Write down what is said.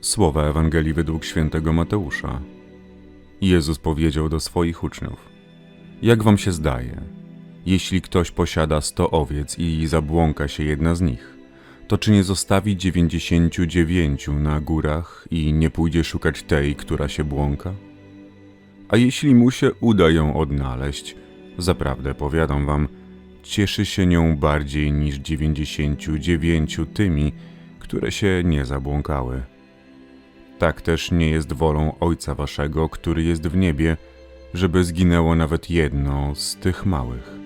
Słowa Ewangelii według świętego Mateusza. Jezus powiedział do swoich uczniów: Jak wam się zdaje, jeśli ktoś posiada sto owiec i zabłąka się jedna z nich, to czy nie zostawi dziewięćdziesięciu dziewięciu na górach i nie pójdzie szukać tej, która się błąka? A jeśli mu się uda ją odnaleźć, zaprawdę powiadam wam, cieszy się nią bardziej niż dziewięćdziesięciu dziewięciu tymi, które się nie zabłąkały. Tak też nie jest wolą Ojca Waszego, który jest w niebie, żeby zginęło nawet jedno z tych małych.